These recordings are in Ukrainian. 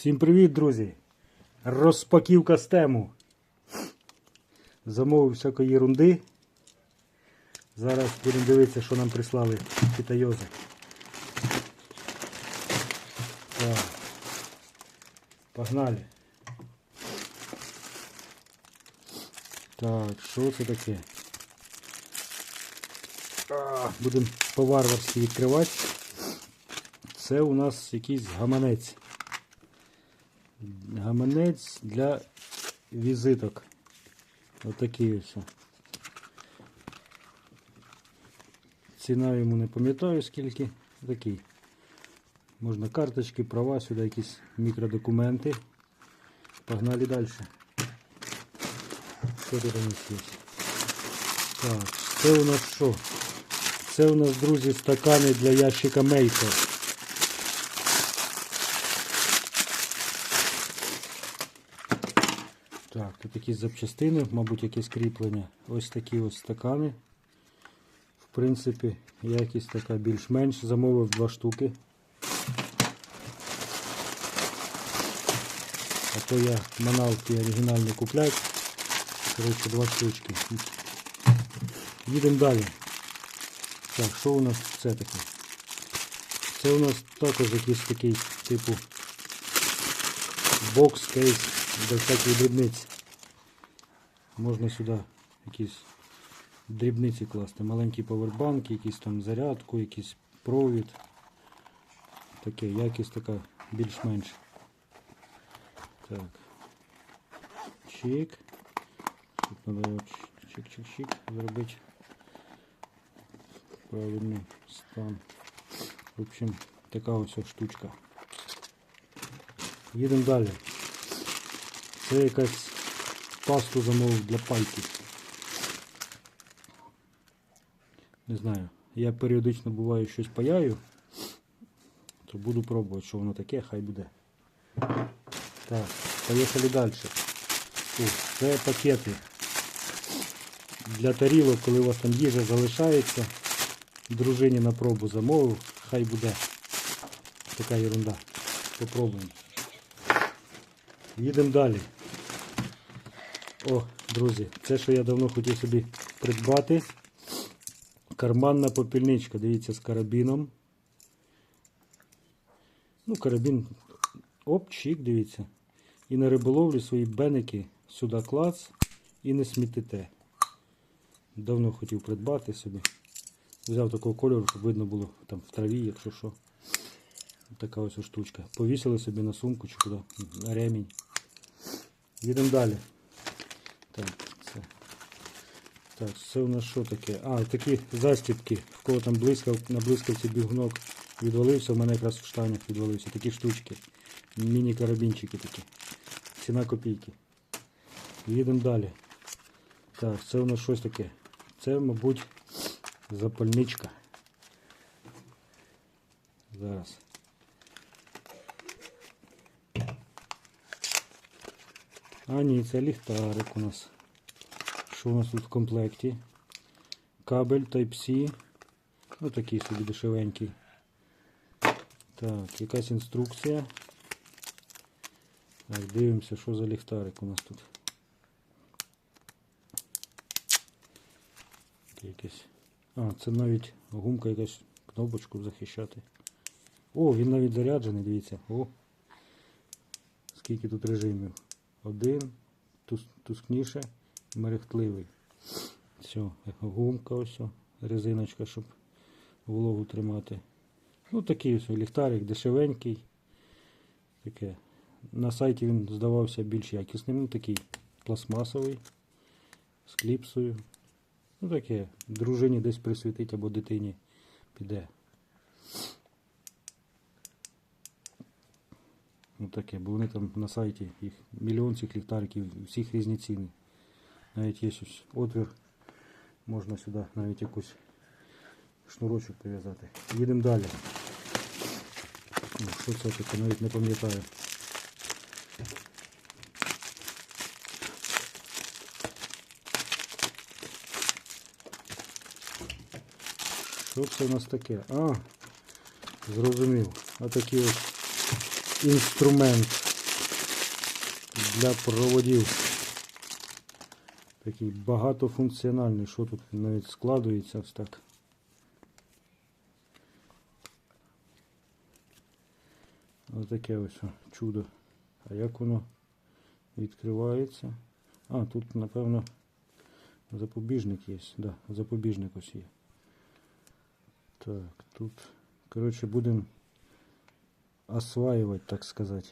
Всім привіт, друзі! Розпаківка з тему. Замовив всякої ерунди. Зараз будемо дивитися, що нам прислали китайози. Так. Погнали. Так, що це таке? Будемо по-варварськи відкривати. Це у нас якийсь гаманець. Гаманець для візиток. Отакий ось. Ціна йому не пам'ятаю скільки. Такий. Можна карточки, права, сюди якісь мікродокументи. Погнали далі. Що тут у нас є? Так, це у нас що? Це у нас, друзі, стакани для ящика мейкер. Так, тут якісь запчастини, мабуть, якесь кріплення. Ось такі ось стакани. В принципі, якість така більш-менш. Замовив два штуки. А то я маналки оригінальні купляю. Коротше, два штучки. Їдемо далі. Так, що у нас це таке? Це у нас також якийсь такий типу бокс кейс для всяких дрібниць. Можна сюди якісь дрібниці класти. Маленький павербанк, якийсь там зарядку, якийсь провід. Таке, якість така більш-менш. Так. Чик. Тут треба чик-чик-чик зробити. Правильний стан. В общем, така ось штучка. Їдемо далі. Це якась пасту замовив для пайки. Не знаю. Я періодично буваю щось паяю, то буду пробувати, що воно таке, хай буде. Так, поїхали далі. Це пакети для тарілок, коли у вас там їжа залишається. Дружині на пробу замовив, хай буде. Така ерунда. Попробуємо. Їдемо далі. О, друзі, це що я давно хотів собі придбати. Карманна попільничка, дивіться, з карабіном. Ну, карабін оп, чик, дивіться. І на риболовлі свої беники сюди клац і не смітите. Давно хотів придбати собі. Взяв такого кольору, щоб видно було там в траві, якщо що. Така ось штучка. Повісили собі на сумку чи куди, на ремінь. Їдемо далі. Так, це. Так, це у нас що таке? А, такі застіпки. В кого там блискав, на блискавці бігунок відвалився, в мене якраз в штанях відвалився. Такі штучки. Міні-карабінчики такі. Ціна копійки. Їдемо далі. Так, це у нас щось таке. Це, мабуть, запальничка. Зараз. А ні, це ліхтарик у нас. Що у нас тут в комплекті? Кабель Type-C. Ну такий собі дешевенький. Так, якась інструкція. Так, дивимося, що за ліхтарик у нас тут. Якесь. А, це навіть гумка якась кнопочку захищати. О, він навіть заряджений, дивіться. О! Скільки тут режимів. Один, тускніше, мерехтливий. Все, гумка ось, резиночка, щоб вологу тримати. Ну такий ось ліхтарик, дешевенький. Таке. На сайті він здавався більш якісним, ну такий пластмасовий, з кліпсою. Ну таке, дружині десь присвітить або дитині піде. Ну таке, бо вони там на сайті їх мільйон цих ліхтариків, всіх різні ціни. Навіть є ось отвір, можна сюди навіть якусь шнурочок прив'язати. Їдемо далі. Ну, Що це таке, навіть не пам'ятаю. Що це у нас таке? А, зрозумів. Отакий ось інструмент для проводів. Такий багатофункціональний, що тут навіть складується ось так. Ось таке ось чудо. А як воно відкривається? А, тут, напевно, запобіжник є. Да, запобіжник ось є. Так, тут, коротше, будемо осваювати, так сказати.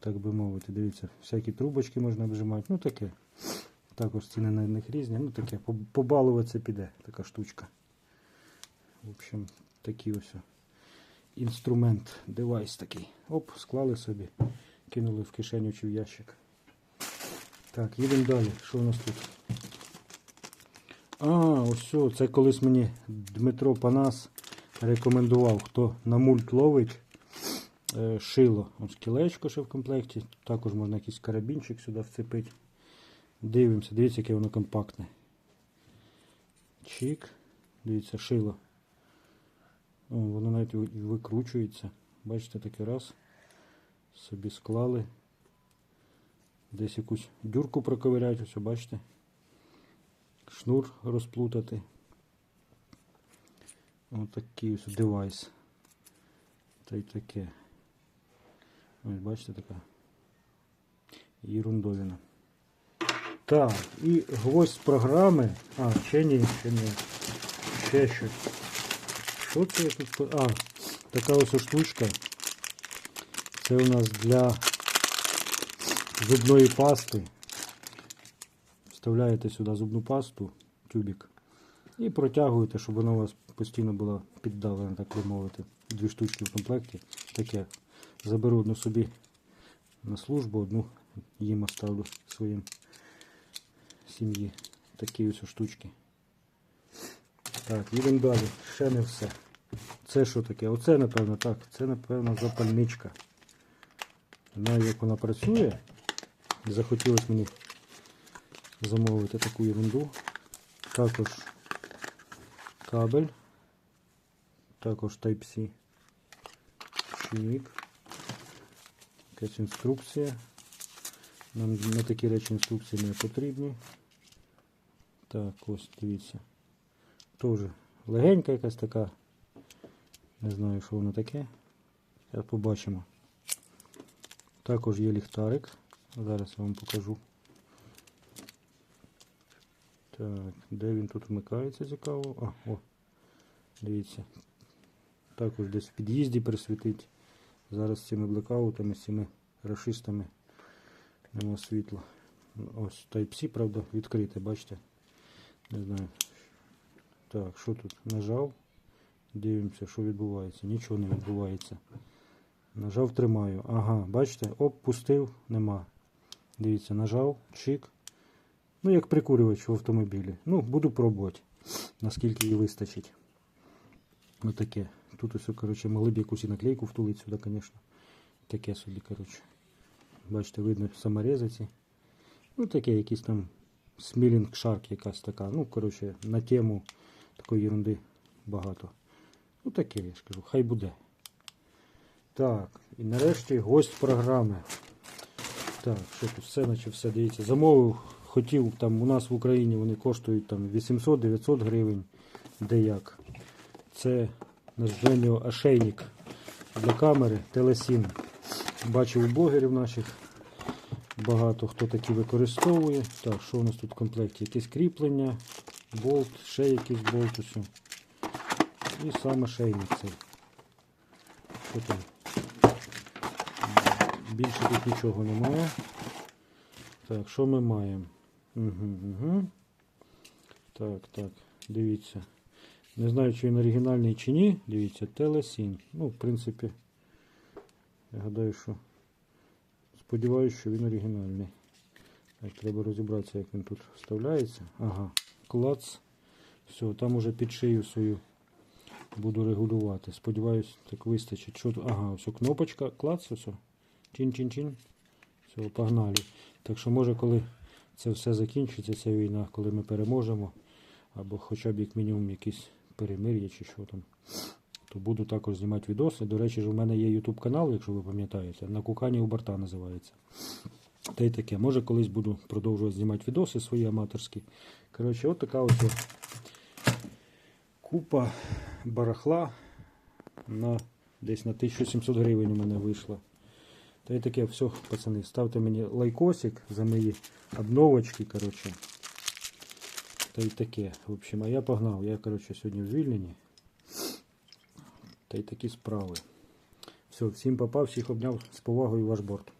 Так би мовити, дивіться, всякі трубочки можна вжимати. Ну таке. Також ціни на них різні. Ну таке, побалуватися піде така штучка. В общем, такий ось інструмент, девайс такий. Оп, склали собі, кинули в кишеню чи в ящик. Так, їдемо далі. Що у нас тут? А, ось це колись мені Дмитро Панас рекомендував, хто на мульт ловить шило. Ось кілечко ще в комплекті. Також можна якийсь карабінчик сюди вцепити. Дивимося, дивіться, яке воно компактне. Чик. Дивіться, шило. О, воно навіть викручується. Бачите, таке раз. Собі склали. Десь якусь дюрку проковиряють, ось, бачите. Шнур розплутати. Ось такий ось девайс. Та й таке. Ось бачите така. Ерундовина. Так, і гвоздь програми. А, ще ні, ще ні. Ще щось. Що це я тут? А, така ось штучка. Це у нас для зубної пасти. Вставляєте сюди зубну пасту, тюбик, і протягуєте, щоб вона у вас постійно була піддавлена, так би мовити. Дві штучки в комплекті. Таке. Заберу одну собі на службу, одну їм оставлю своїм сім'ї. Такі ось штучки. Так, їдемо далі. Ще не все. Це що таке? Оце, напевно, так. Це, напевно, запальничка. Знаю, як вона працює. Захотілося мені замовити таку ерунду. Також кабель. Також Type-C. Чик. Якась інструкція. Нам на такі речі інструкції не потрібні. Так, ось дивіться. Теж легенька якась така. Не знаю, що воно таке. Зараз побачимо. Також є ліхтарик. Зараз я вам покажу. Так, де він тут вмикається цікаво? А, о, дивіться. Також десь в під'їзді присвітить. Зараз з цими блекаутами, з цими рашистами нема світла. Ось Type-C, правда, відкрите, бачите? Не знаю. Так, що тут? Нажав. Дивимося, що відбувається. Нічого не відбувається. Нажав, тримаю. Ага, бачите? Оп, пустив, нема. Дивіться, нажав, чик. Ну, як прикурювач в автомобілі. Ну, буду пробувати, наскільки її вистачить. Отаке. Тут ось, коротше, могли б якусь і наклейку втулити сюди, звісно. Таке собі, коротше. Бачите, видно саморезиці. Ну, таке, якийсь там смілінг шарк якась така. Ну, коротше, на тему такої ерунди багато. Ну, таке, я ж кажу, хай буде. Так, і нарешті гость програми. Так, що тут все, наче все дивіться. Замовив, хотів там у нас в Україні вони коштують там 800-900 гривень. Де як. Це названня ошейник для камери Телесін. Бачив у блогерів наших. Багато хто такі використовує. Так, що у нас тут в комплекті? Якесь кріплення, болт, ще якийсь болт усе. І сам ошейник цей. Що там? Більше тут нічого немає. Так, що ми маємо? Угу, угу. Так, так, дивіться. Не знаю, чи він оригінальний чи ні. Дивіться, Телесін. Ну, в принципі, я гадаю, що сподіваюся, що він оригінальний. Так, треба розібратися, як він тут вставляється. Ага, клац. Все, там уже під шию свою буду регулювати. Сподіваюсь, так вистачить. Що? Ага, ось кнопочка, клац, ось. Чин-чин-чин. Все, погнали. Так що може, коли це все закінчиться, ця війна, коли ми переможемо, або хоча б як мінімум якісь перемир'я чи що там, то буду також знімати відоси. До речі, ж у мене є YouTube канал, якщо ви пам'ятаєте, на кукані у борта називається. Та й таке. Може колись буду продовжувати знімати відоси свої аматорські. Коротше, от така ось купа барахла на десь на 1700 гривень у мене вийшло. Та й таке, все, пацани, ставте мені лайкосик за мої обновочки, коротше. Та й таке. В общем, а я погнав. Я, коротше, сьогодні в звільненні. Та й такі справи. Все, всім попав, всіх обняв з повагою ваш борт.